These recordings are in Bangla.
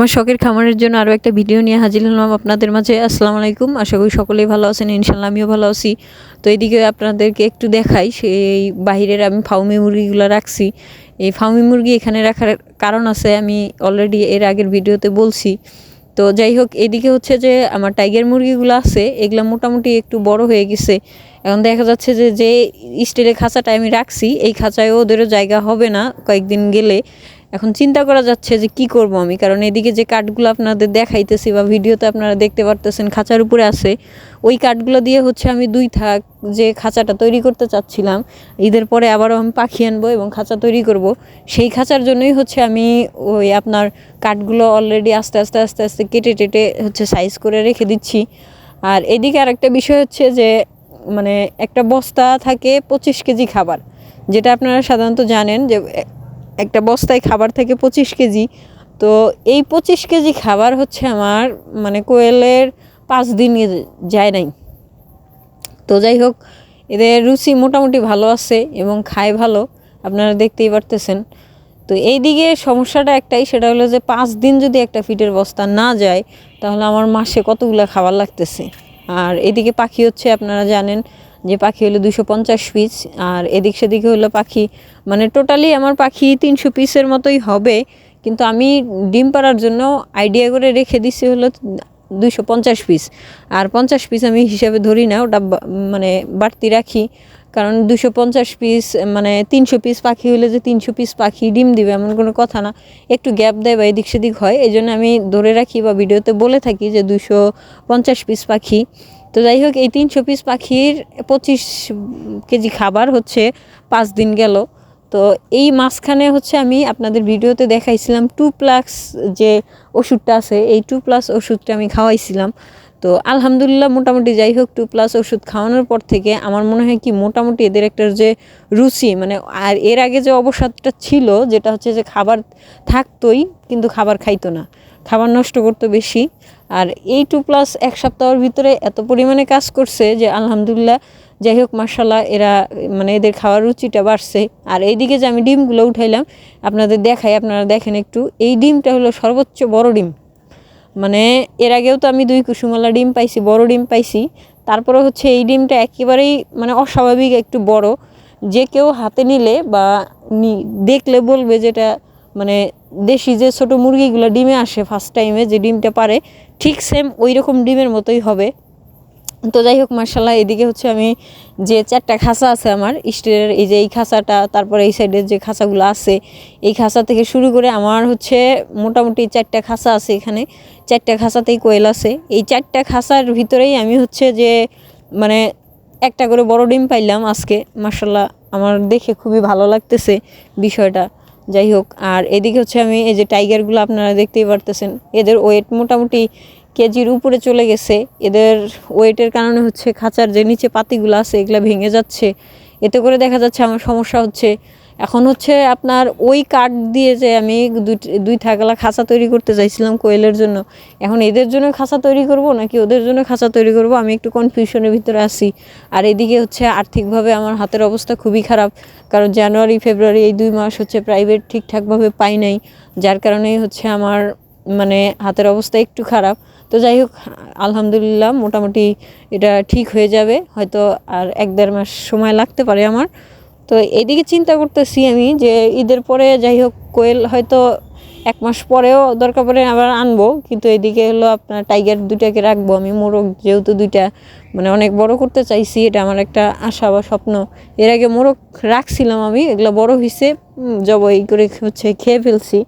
আমার শখের খামারের জন্য আরও একটা ভিডিও নিয়ে হাজির হলাম আপনাদের মাঝে। আসসালামু আলাইকুম। আশা করি সকলেই ভালো আছেন। ইনশাল্লাহ আমিও ভালো আছি। তো এইদিকে আপনাদেরকে একটু দেখাই, সেই বাহিরের আমি ফাউমি মুরগিগুলো রাখছি। এই ফাউমি মুরগি এখানে রাখার কারণ আছে, আমি অলরেডি এর আগের ভিডিওতে বলছি। তো যাই হোক, এদিকে হচ্ছে যে আমার টাইগার মুরগিগুলো আছে, এগুলো মোটামুটি একটু বড় হয়ে গেছে। এখন দেখা যাচ্ছে যে যে স্টিলের খাঁচাটা আমি রাখছি, এই খাঁচায় ওদেরও জায়গা হবে না। কয়েকদিন গেলে এখন চিন্তা করা যাচ্ছে যে কি করব আমি। কারণ এদিকে যে কাঠগুলো আপনাদের দেখাইতেছি বা ভিডিওতে আপনারা দেখতে পারতেছেন খাঁচার উপরে আছে, ওই কাঠগুলো দিয়ে হচ্ছে আমি দুই থাক যে খাঁচাটা তৈরি করতে চাচ্ছিলাম, ঈদের পরে আবারও আমি পাখি আনব এবং খাঁচা তৈরি করব। সেই খাঁচার জন্যই হচ্ছে আমি ওই আপনার কাঠগুলো অলরেডি আস্তে আস্তে আস্তে আস্তে কেটে, টেটে হচ্ছে সাইজ করে রেখে দিচ্ছি। আর এদিকে আর একটা বিষয় হচ্ছে যে মানে একটা বস্তা থাকে পঁচিশ কেজি খাবার, যেটা আপনারা সাধারণত জানেন যে একটা বস্তায় খাবার থাকে পঁচিশ কেজি। তো এই পঁচিশ কেজি খাবার হচ্ছে আমার মানে কোয়েলের পাঁচ দিন যায় নাই। তো যাই হোক, এদের রুচি মোটামুটি ভালো আছে এবং খায় ভালো, আপনারা দেখতেই পারতেছেন। তো এই দিকে সমস্যাটা একটাই, সেটা হলো যে পাঁচ দিন যদি একটা ফিটের বস্তা না যায়, তাহলে আমার মাসে কতগুলো খাবার লাগতেছে। আর এদিকে পাখি হচ্ছে, আপনারা জানেন যে পাখি হলো দুশো পঞ্চাশ পিস, আর এদিক সেদিকে হলো পাখি মানে টোটালি আমার পাখি তিনশো পিসের মতোই হবে, কিন্তু আমি ডিম পাড়ার জন্য আইডিয়া করে রেখে দিছি হলো দুশো পঞ্চাশ পিস। আর পঞ্চাশ পিস আমি হিসাবে ধরি না, ওটা মানে বাড়তি রাখি। কারণ দুশো পঞ্চাশ পিস মানে তিনশো পিস পাখি হলে যে তিনশো পিস পাখি ডিম দিবে এমন কোনো কথা না। একটু গ্যাপ দেয় বা এদিক সেদিক হয় এই জন্য আমি ধরে রাখি বা ভিডিওতে বলে থাকি যে দুশো পঞ্চাশ পিস পাখি। তো যাই হোক, এই তিনশো পিস পাখির পঁচিশ কেজি খাবার হচ্ছে পাঁচ দিন গেল। তো এই মাঝখানে হচ্ছে আমি আপনাদের ভিডিওতে দেখাইছিলাম টু প্লাস যে ওষুধটা আছে, এই টু প্লাস ওষুধটা আমি খাওয়াইছিলাম। তো আলহামদুলিল্লাহ মোটামুটি যাই হোক টু প্লাস ওষুধ খাওয়ানোর পর থেকে আমার মনে হয় কি মোটামুটি এদের একটা যে রুচি মানে আর এর আগে যে অবসাদটা ছিল, যেটা হচ্ছে যে খাবার থাকতোই, কিন্তু খাবার খাইতো না। খাবার নষ্ট করতো বেশি। আর এই টু প্লাস এক সপ্তাহের ভিতরে এত পরিমাণে কাজ করছে যে আলহামদুলিল্লাহ যাই হোক মার্শাল্লাহ এরা মানে এদের খাওয়ার রুচিটা বাড়ছে। আর এইদিকে যে আমি ডিমগুলো উঠাইলাম, আপনাদের দেখাই, আপনারা দেখেন একটু, এই ডিমটা হলো সর্বোচ্চ বড় ডিম। মানে এর আগেও তো আমি দুই কুসুমালা ডিম পাইছি, বড় ডিম পাইছি। তারপরে হচ্ছে এই ডিমটা একেবারেই মানে অস্বাভাবিক একটু বড়। যে কেউ হাতে নিলে বা দেখলে বলবে যেটা মানে দেশি যে ছোটো মুরগিগুলো ডিমে আসে ফার্স্ট টাইমে যে ডিমটা পারে, ঠিক সেম ওই রকম ডিমের মতোই হবে। তো যাই হোক মার্শাল্লাহ এদিকে হচ্ছে আমি যে চারটা খাঁচা আছে আমার, স্টিলের এই যে এই খাঁচাটা, তারপরে এই সাইডের যে খাঁচাগুলো আছে, এই খাঁচা থেকে শুরু করে আমার হচ্ছে মোটামুটি চারটা খাঁচা আছে এখানে, চারটা খাঁচাতেই কোয়েল আছে। এই চারটা খাঁচার ভিতরেই আমি হচ্ছে যে মানে একটা করে বড় ডিম পাইলাম আজকে মার্শাল্লাহ আমার দেখে খুবই ভালো লাগতেছে বিষয়টা। যাই হোক, আর এদিকে হচ্ছে আমি এই যে টাইগারগুলো আপনারা দেখতেই পারতেছেন, এদের ওয়েট মোটামুটি কেজির উপরে চলে গেছে। এদের ওয়েটের কারণে হচ্ছে খাঁচার যে নিচে পাতিগুলো আছে, এগুলো ভেঙে যাচ্ছে। এতে করে দেখা যাচ্ছে আমার সমস্যা হচ্ছে। এখন হচ্ছে আপনার ওই কাঠ দিয়ে যে আমি দুই থাকলা খাঁচা তৈরি করতে চাইছিলাম কোয়েলের জন্য, এখন এদের জন্য খাঁচা তৈরি করব নাকি ওদের জন্য খাঁচা তৈরি করব? আমি একটু কনফিউশনের ভিতরে আছি। আর এদিকে হচ্ছে আর্থিকভাবে আমার হাতের অবস্থা খুবই খারাপ, কারণ জানুয়ারি, ফেব্রুয়ারি এই দুই মাস হচ্ছে প্রাইভেট ঠিকঠাকভাবে পাই নাই। যার কারণেই হচ্ছে আমার মানে হাতের অবস্থা একটু খারাপ। তো যাই হোক, আলহামদুলিল্লাহ মোটামুটি এটা ঠিক হয়ে যাবে। হয়তো আর এক দেড় মাস সময় লাগতে পারে আমার। তো এদিকে চিন্তা করতেছি আমি যে ঈদের পরে যাই হোক, কোয়েল হয়তো এক মাস পরেও দরকার পড়ে আবার আনব। কিন্তু এদিকে হলো আপনার টাইগার দুটাকে রাখব আমি, মোরগ যেহেতু দুইটা মানে অনেক বড় করতে চাইছি, এটা আমার একটা আশা বা স্বপ্ন। এর আগে মোরগ রাখছিলাম আমি, এগুলো বড় হয়েছে জবাই করে হচ্ছে খেয়ে ফেলছি।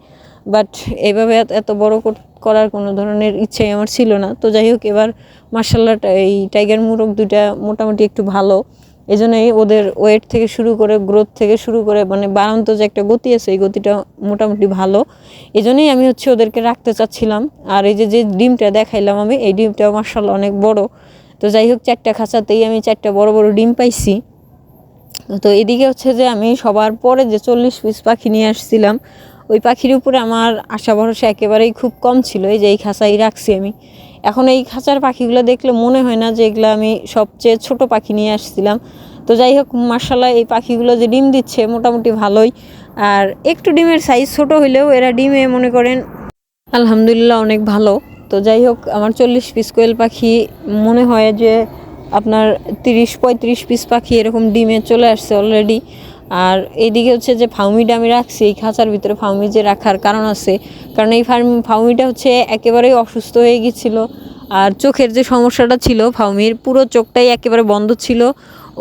বাট এভাবে এত বড় করার কোনো ধরনের ইচ্ছে আমার ছিল না। তো যাই হোক, এবার মার্শাল্লাহ এই টাইগার মুরগ দুইটা মোটামুটি একটু ভালো। এই জন্যই ওদের ওয়েট থেকে শুরু করে গ্রোথ থেকে শুরু করে মানে বাড়ন্ত যে একটা গতি আছে, এই গতিটা মোটামুটি ভালো। এই জন্যই আমি হচ্ছে ওদেরকে রাখতে চাচ্ছিলাম। আর এই যে যে ডিমটা দেখাইলাম আমি, এই ডিমটা মার্শাল্লাহ অনেক বড়। তো যাই হোক, চারটা খাঁচাতেই আমি চারটা বড় বড় ডিম পাইছি। তো এদিকে হচ্ছে যে আমি সবার পরে যে চল্লিশ পিস পাখি নিয়ে আসছিলাম ওই পাখির উপরে আমার আশা ভরসা একেবারেই খুব কম ছিল, এই যে এই খাঁচাই রাখছি আমি। এখন এই খাঁচার পাখিগুলো দেখলে মনে হয় না যে এগুলো আমি সবচেয়ে ছোট পাখি নিয়ে আসছিলাম। তো যাই হোক মার্শাল্লাহ এই পাখিগুলো যে ডিম দিচ্ছে মোটামুটি ভালোই। আর একটু ডিমের সাইজ ছোট হইলেও এরা ডিমে মনে করেন আলহামদুলিল্লাহ অনেক ভালো। তো যাই হোক, আমার চল্লিশ পিস কোয়েল পাখি, মনে হয় যে আপনার তিরিশ পঁয়ত্রিশ পিস পাখি এরকম ডিমে চলে আসছে অলরেডি আর এইদিকে হচ্ছে যে ফাউমিটা আমি রাখছি, এই খাঁচার ভিতরে ফাউমি যে রাখার কারণ আছে, কারণ এই ফার্ম, ফাউমিটা হচ্ছে একেবারেই অসুস্থ হয়ে গিয়েছিল আর চোখের যে সমস্যাটা ছিল ফাউমির, পুরো চোখটাই একেবারে বন্ধ ছিল,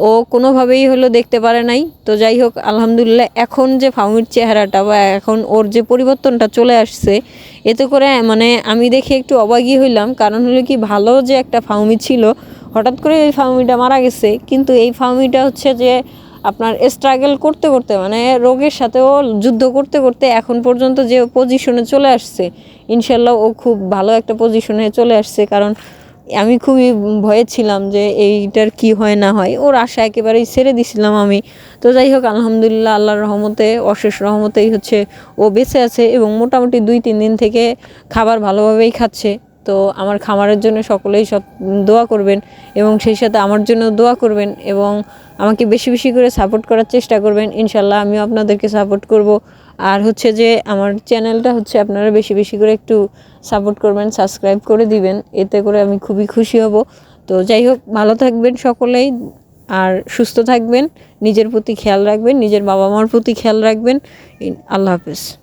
ও কোনোভাবেই হলো দেখতে পারে নাই। তো যাই হোক, আলহামদুলিল্লাহ, এখন যে ফাউমির চেহারাটা বা এখন ওর যে পরিবর্তনটা চলে আসছে, এতে করে মানে আমি দেখে একটু অবাগই হইলাম, কারণ হলো কি ভালো যে একটা ফাউমি ছিল, হঠাৎ করে এই ফাউমিটা মারা গেছে, কিন্তু এই ফাউমিটা হচ্ছে যে আপনার স্ট্রাগল করতে করতে মানে রোগের সাথেও যুদ্ধ করতে করতে এখন পর্যন্ত যে পজিশনে চলে আসছে, ইনশাল্লাহ ও খুব ভালো একটা পজিশনে চলে আসছে। কারণ আমি খুবই ভয়ে ছিলাম যে এইটার কি হয় না হয়। ওর আশা একেবারেই ছেড়ে দিছিলাম আমি। তো যাই হোক, আলহামদুলিল্লাহ, আল্লাহর রহমতে, অশেষ রহমতেই হচ্ছে ও বেঁচে আছে এবং মোটামুটি দুই তিন দিন থেকে খাবার ভালোভাবেই খাচ্ছে। তো আমার খামারের জন্য সকলেই সব দোয়া করবেন এবং সেই সাথে আমার জন্য দোয়া করবেন এবং আমাকে বেশি বেশি করে সাপোর্ট করার চেষ্টা করবেন। ইনশাল্লাহ আমিও আপনাদেরকে সাপোর্ট করব। আর হচ্ছে যে আমার চ্যানেলটা হচ্ছে আপনারা বেশি বেশি করে একটু সাপোর্ট করবেন সাবস্ক্রাইব করে দিবেন। এতে করে আমি খুবই খুশি হব। তো যাই হোক, ভালো থাকবেন সকলেই আর সুস্থ থাকবেন। নিজের প্রতি খেয়াল রাখবেন, নিজের বাবা মার প্রতি খেয়াল রাখবেন। আল্লাহ হাফেজ।